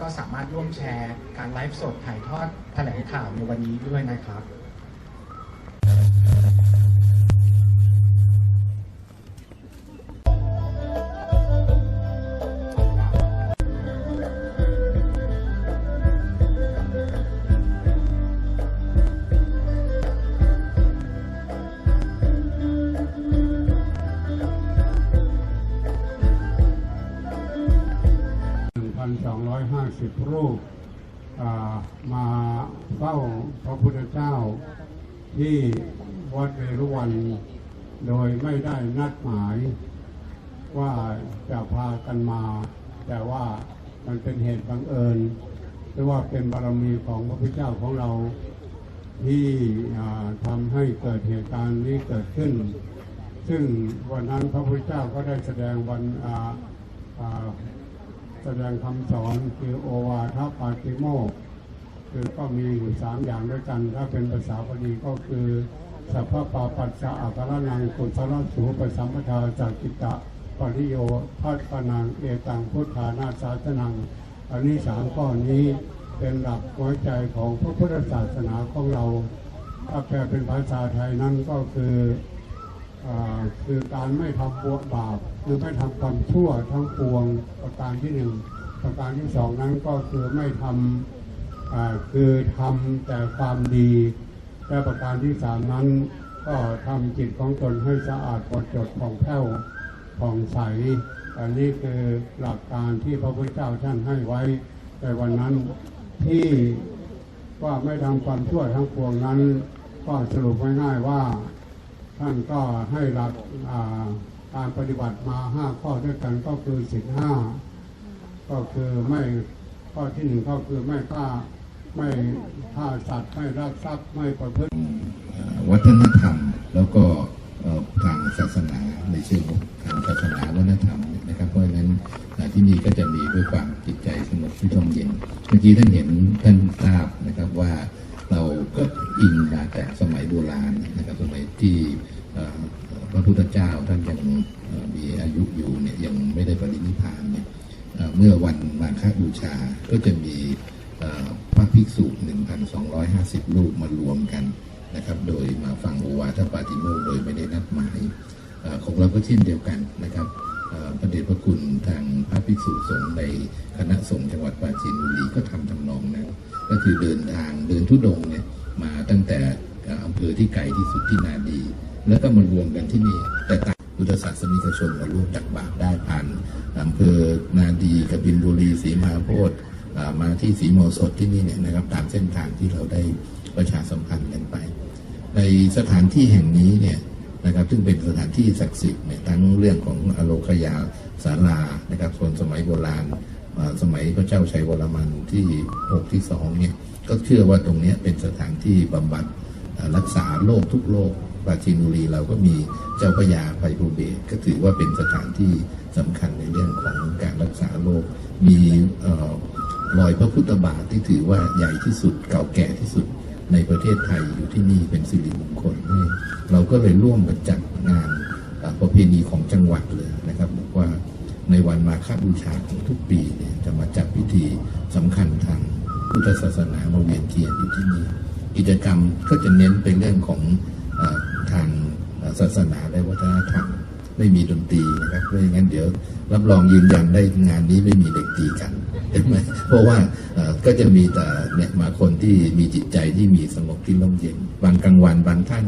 ก็สามารถร่วมแชร์การไลฟ์สดถ่ายทอดแถลงข่าวในวันนี้ด้วยนะครับ 1,250 รูปมาเฝ้าพระพุทธเจ้าที่วัดเวรุวัน โดยไม่ได้นัดหมายว่าจะพากันมา แต่ว่ามันเป็นเหตุบังเอิญหรือว่าเป็นบารมีของพระพุทธเจ้าของเราที่ทำให้เกิดเหตุการณ์นี้เกิดขึ้น ซึ่งวันนั้นพระพุทธเจ้าก็ได้แสดงวันอ่า แสดงคำสอนคือโอวาทปาติโมกคือก็มีอยู่สามอย่างด้วยกัน ถ้าเป็นภาษาบาลีก็คือสัพพะปาปัสสะอัครนังกุศลสูปสัมปทาจากกิตะปริโยพัฒนังเอตังพุทธานาสาสนัง อันนี้สามข้อนี้เป็นหลักหัวใจของพระพุทธศาสนาของเรา ถ้าแปลเป็นภาษาไทยนั้นก็คือ คือการไม่ทำบวบาปคือไม่ทำความชั่วทั้งปวงประการที่หนึ่งประการที่สองนั้นก็คือไม่ทำคือทำแต่ความดีและประการที่สามนั้นก็ทำจิตของตนให้สะอาดหมดจดผ่องแผ้วผ่องใส อันนี้คือหลักการที่พระพุทธเจ้าท่านให้ไว้ในวันนั้นที่ว่าไม่ทำความชั่วทั้งปวงนั้น ก็สรุปง่ายๆว่า ท่านก็ให้หลักการปฏิบัติมาห้าข้อด้วยกันก็คือสิบห้าก็คือไม่ข้อที่หนึ่งก็คือไม่ฆ่าไม่ฆ่าสัตว์ไม่รักทรัพย์ไม่ประพฤติวัฒนธรรมแล้วก็ทางศาสนาในเชิงทางศาสนาวัฒนธรรมนะครับเพราะฉะนั้นที่นี่ก็จะมีด้วยความจิตใจสงบที่ร่มเย็นเมื่อกี้ท่านเห็นท่านทราบนะครับว่าเราก็อิงมาแต่สมัยโบราณนะครับสมัย ที่พระพุทธเจ้าท่านยังมีอายุอยู่เนี่ยยังไม่ได้ปรินิพานเนี่ยเมื่อวันมาฆบูชาก็จะมีพระภิกษุ 1,250 รูปมารวมกันนะครับ โดยมาฟังโอวาทปาติโมกโดยไม่ได้นัดหมายอของเราก็เช่นเดียวกันนะครับเอ่อพระเดชพระคุณทางพระภิกษุสงฆ์ในคณะสงฆ์จังหวัดปราจีนบุรีก็ทำทำนองนั้น ก็คือเดินทางเดินทุดงค์เนี่ยมาตั้งแต่ อำเภอที่ไกลที่สุดที่นาดี แล้วก็มารวมกันที่นี่แต่ต่างพุทธศาสนิกชนมาร่วมตักบาตรได้ผ่านอำเภอนาดีกบินบุรีศรีมาโพธิ์มาที่ศรีโมสดที่นี่เนี่ยนะครับตามเส้นทางที่เราได้ประชาสัมพันธ์กันไป ในสถานที่แห่งนี้เนี่ยนะครับซึ่งเป็นสถานที่ศักดิ์สิทธิ์เนี่ยทั้งเรื่องของอโลคยาศาลานะครับส่วนสมัยโบราณสมัยพระเจ้าชัยวรมันที่หกที่สองเนี่ยก็เชื่อว่าตรงนี้เป็นสถานที่บำบัด รักษาโรคทุกโรคปราจีนบุรีเราก็มีเจ้าพยาไพบูเบศก็ถือว่าเป็นสถานที่สำคัญในเรื่องของการรักษาโรคมีเอ่อรอยพระพุทธบาทที่ถือว่าใหญ่ที่สุดเก่าแก่ที่สุดในประเทศไทยอยู่ที่นี่เป็นสิริมงคลให้เราก็เลยร่วมกันจัดงานประเพณีของจังหวัดเลยนะครับบอกว่าในวันมาฆบูชาของทุกปีเนี่ยจะมาจัดพิธีสำคัญทางพุทธศาสนามาเวียนเทียนอยู่ที่นี่ กิจกรรมก็จะเน้นเป็นเรื่องของอทางศาสนาและวัฒนธรรมไม่มีดนตรีนะครับเพราะงั้นเดี๋ยวรับรองยืนยันได้งานนี้ไม่มีเด็กตีกันเห็นไหมเพราะว่าก็จะมีแต่เนี่ยมาคนที่มีจิตใจที่มีสงบที่ร่มเย็น บางกลางวันบางท่าน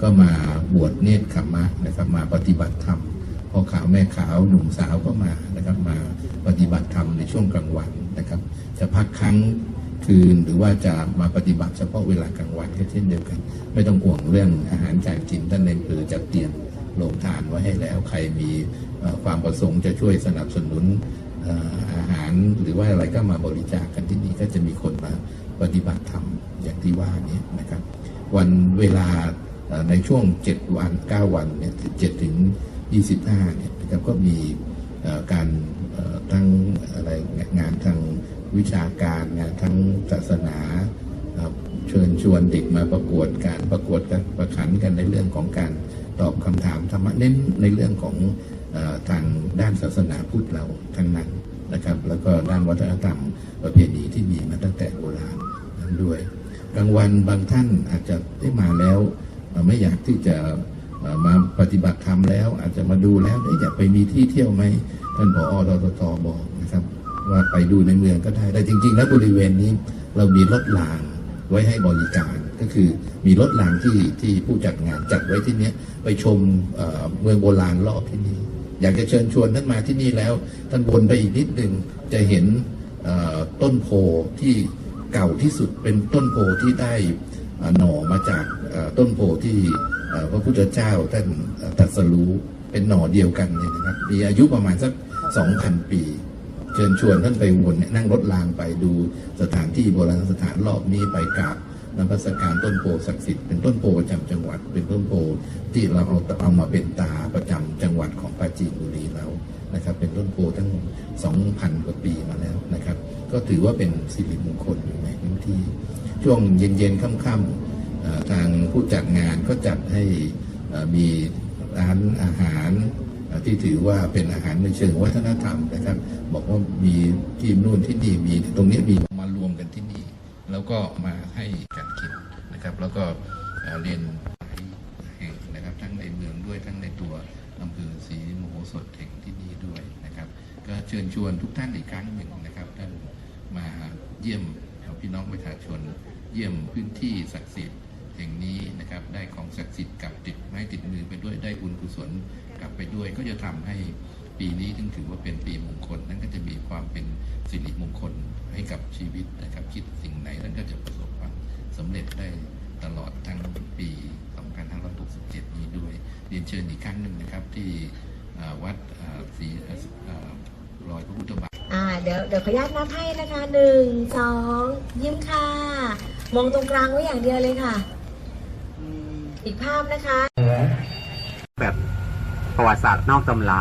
ก็มาบวชเนตรขมะนะครับมาปฏิบัติธรรมพ่อขาวแม่ขาวหนุ่มสาวก็มานะครับมาปฏิบัติธรรมในช่วงกลางวันนะครับ จะพักครั้ง คืน หรือว่าจะมาปฏิบัติเฉพาะเวลากลางวันก็เช่นเดียวกัน ไม่ต้องห่วงเรื่องอาหารการกินท่านในอำเภอจัดเตรียมโรงทานไว้ให้แล้วใครมีความประสงค์จะช่วยสนับสนุนอาหารหรือว่าอะไรก็มาบริจาคกันที่นี่ก็จะมีคนมาปฏิบัติธรรมอย่างที่ว่านี้นะครับ วันเวลาในช่วง 7 วัน 9 วันเนี่ย7ถึง 25เนี่ยนะครับก็มีการทั้งอะไรงานทาง วิชาการงานทั้งศาสนาเชิญชวนเด็กมาประกวดการประกวดกันประขันกันในเรื่องของการตอบคำถามธรรมะเน้นในเรื่องของอทางด้านศาสนาพุทธเราทั้งนั้นนะครับ แล้วก็ด้านวัฒนธรรมประเพณีที่มีมาตั้งแต่โบราณนั้นด้วยกลางวันบางท่านอาจจะได้มาแล้วไม่อยากที่จะมาปฏิบัติธรรมแล้ว อาจจะมาดูแล้วเอ๊ะอยากไปมีที่เที่ยวไหมท่านผอรตตบอกนะครับ ว่าไปดูในเมืองก็ได้ แต่จริง ๆ แล้วบริเวณนี้เรามีรถรางไว้ให้บริการ ก็คือมีรถรางที่ที่ผู้จัดงานจัดไว้ที่นี้ไปชมเมืองโบราณรอบที่นี่อยากจะเชิญชวนท่านมาที่นี่แล้วท่านวนไปอีกนิดหนึ่งจะเห็นต้นโพที่เก่าที่สุดเป็นต้นโพที่ได้หน่อมาจากต้นโพที่พระพุทธเจ้าท่านตรัสรู้เป็นหน่อเดียวกันเนี่ยนะครับมีอายุประมาณสักสองพันปี ชิญชวนท่านไปวนเนี่ยนั่งรถรางไปดูสถานที่โบราณสถานรอบนี้ไปกราบนมัสการต้นโพศักดิ์สิทธิ์เป็นต้นโพประจำจังหวัด เป็นต้นโพที่เราเอาเอามาเป็นตาประจำจังหวัดของปราจีนบุรีเรานะครับ เป็นต้นโพตั้ง 2,000 กว่าปีมาแล้วนะครับ ก็ถือว่าเป็นสิริมงคลอยู่ในพื้นที่ ช่วงเย็นๆค่ำๆทางผู้จัดงานก็จัดให้มีร้านอาหาร ที่ถือว่าเป็นอาหารในเชิงวัฒนธรรมนะครับ บอกว่ามีที่นู่นที่นี่มีตรงนี้มีมารวมกันที่นี่ แล้วก็มาให้กันกินนะครับ แล้วก็เรียนแห่งนะครับ ทั้งในเมืองด้วยทั้งในตัวอำเภอศรีมโหสถแห่งที่นี่ด้วยนะครับ ก็เชิญชวนทุกท่านอีกครั้งหนึ่งนะครับท่านมาเยี่ยมพี่น้องประชาชน เยี่ยมพื้นที่ศักดิ์สิทธิ์ แห่งนี้นะครับ ได้ของศักดิ์สิทธิ์กลับติดไม้ติดมือไปด้วยได้บุญกุศลกลับไปด้วย ก็จะทำให้ปีนี้ถึงถือว่าเป็นปีมงคล นั้นก็จะมีความเป็นสิริมงคลให้กับชีวิตนะครับ คิดสิ่งไหนนั้นก็จะประสบความสำเร็จได้ตลอดทั้งปี 2567 นี้ด้วย เรียนเชิญอีกครั้งหนึ่งนะครับที่วัดศรีเอ่อเอ่อรอยพระพุทธบาทเดี๋ยวเดี๋ยวขออนุญาตนับให้นะคะหนึ่งสองยิ้มค่ะ มองตรงกลางไว้อย่างเดียวเลยค่ะ อีกภาพนะคะ แบบประวัติศาสตร์นอกตำรา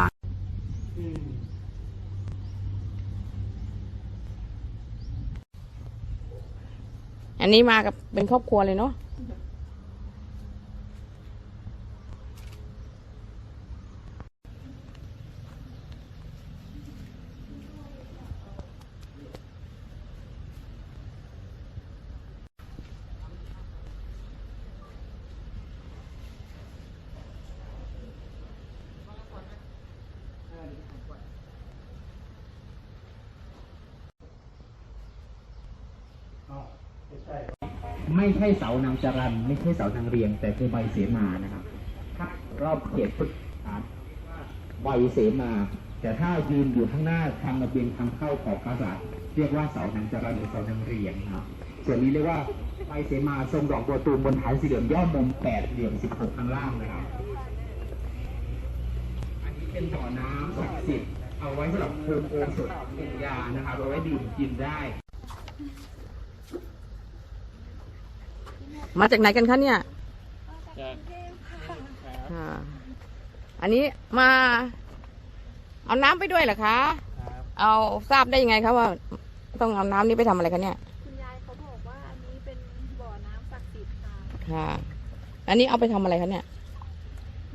อันนี้มากับเป็นครอบครัวเลยเนาะ ไม่ใช่เสานางจรันไม่ใช่เสานางเรียง แต่คือใบเสมานะครับถ้ารอบเขตพุทธาใบเสมา แต่ถ้ายืนอยู่ข้างหน้าทางระเบียงทางเข้าของปราสาทเรียกว่าเสานางจรันหรือเสานางเรียงนะครับส่วนนี้เรียกว่าใบเสมาทรงดอกบัวตูมบนฐานสี่เหลี่ยมย่อมุมแปดเหลี่ยมสิบหกข้างล่างนะครับอันนี้เป็นบ่อน้ำศักดิ์สิทธิ์เอาไว้สำหรับภูมิโอสถเป็นยานะครับเอาไว้ดื่มกินได้ มาจากไหนกันคะเนี่ยค่ะอันนี้มา เอาน้ำไปด้วยเหรอคะเอาทราบได้ยังไงคะว่า ต้องเอาน้ำนี้ไปทำอะไรคะเนี่ย คุณยายเขาบอกว่าอันนี้เป็นบ่อน้ำศักดิ์สิทธิ์ค่ะค่ะ อันนี้เอาไปทำอะไรคะเนี่ย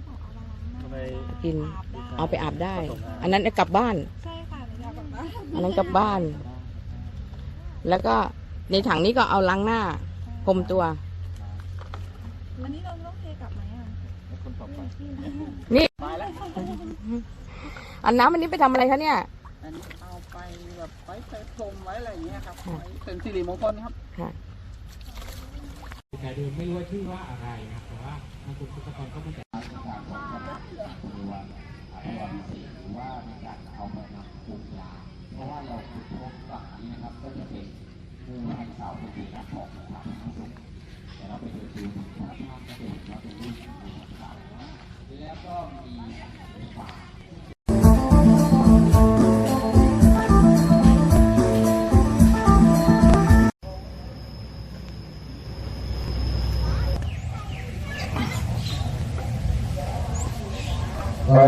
บอกเอามาล้างหน้ากิน อาบได้เอาไปอาบได้ อันนั้นกลับบ้าน ใช่ค่ะหนูอยากกลับบ้านอันนั้นกลับบ้าน แล้วก็ในถังนี้ก็เอาล้างหน้าพรมตัว อันนี้เราต้องเทกลับไหมอะนี่อันน้ำอันนี้ไปทำอะไรคะเนี่ยอันนี้เอาไปแบบไว้ไปพรมไว้อะไรอย่างเงี้ยครับไว้เป็นสิริมงคลครับ ค่ะ แต่ดูไม่รู้ว่าชื่อว่าอะไรนะครับแต่ว่าทางกรมศิลปากรก็ไม่แต่ วัน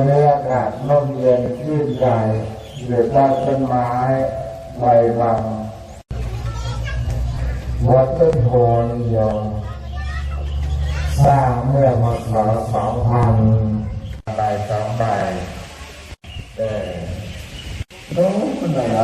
นี้อากาศร่มเย็นชื่นใจอยู่ใต้ต้นไม้ใบบังวัดต้นโพนิยม สร้างเมื่อมศสองพันใบสองใบเออรู้เหนือ